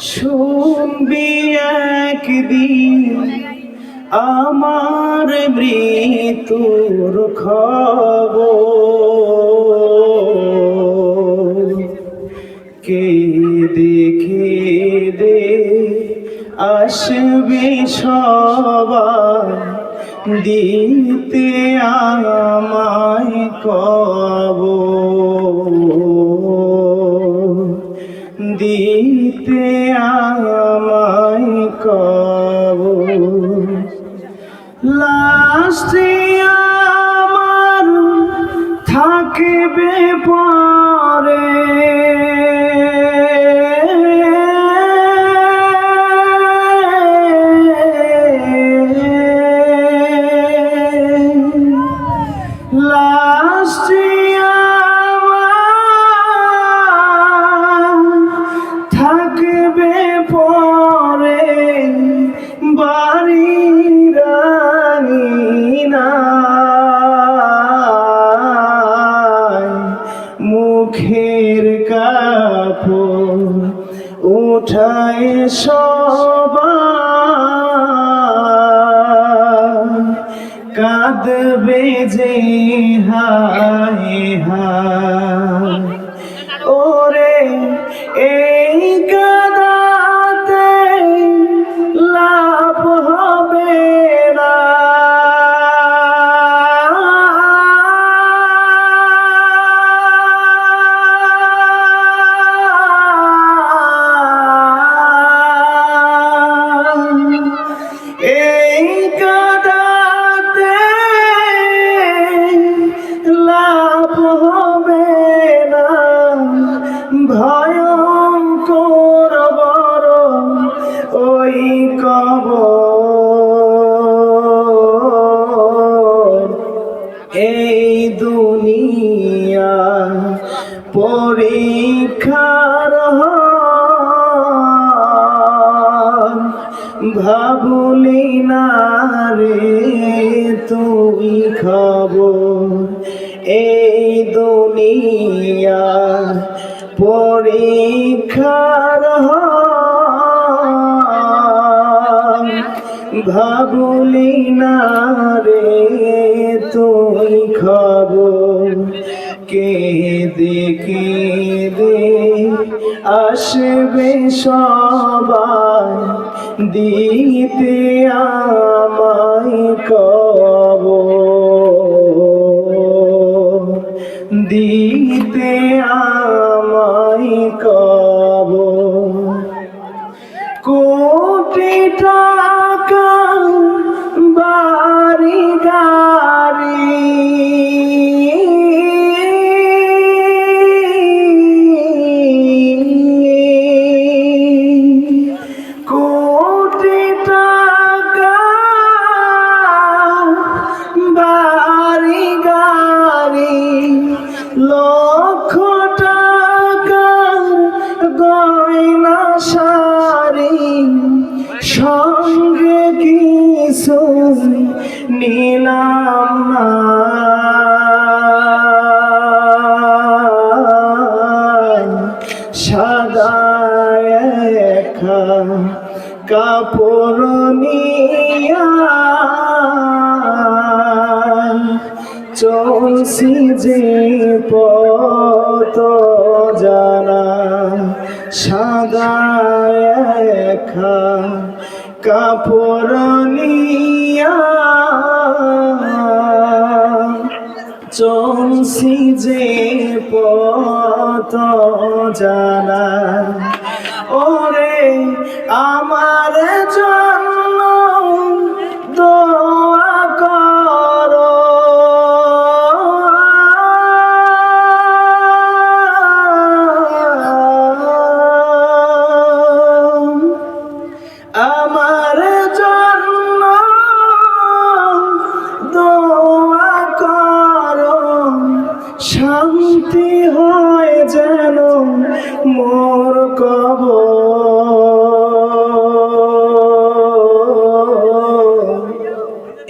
শুনবি একদিন আমার মৃত্যুর খবর। কে দেখে দে আসবে সবাই দিতে লাস্টে আমার থাকবে পরে উঠায় সবা কাঁদবে যে ওই কবর এই দুনিয়া পরীক্ষার। ভাবলি না রে তুই খবর এই দুনিয়া পরীক্ষার ভাবলি না রে, তুই খবর। কে দেখে দে আসবে সবাই, দিতে আমায় কব দিতে আমায় কব সঙ্গে কিছু নিলাম না। কাপড় চলছি যে পত জানা। সাদা কাপড় নিয়া চলছি যে পত জানা।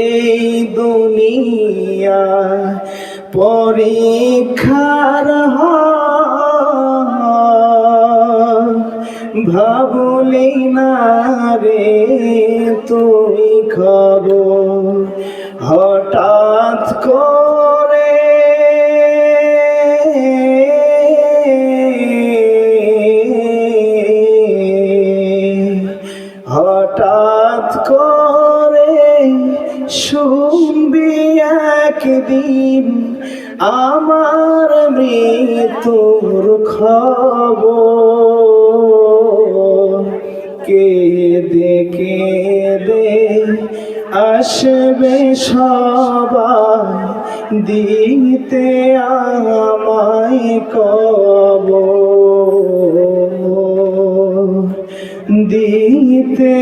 এই দুনিয়া পরীক্ষার ভাবলি না রে তুই খবর। একদিন আমার মৃত্যুর খবর। কে দেখে দে আসবে সবাই দিতে আমায় কবর। দিতে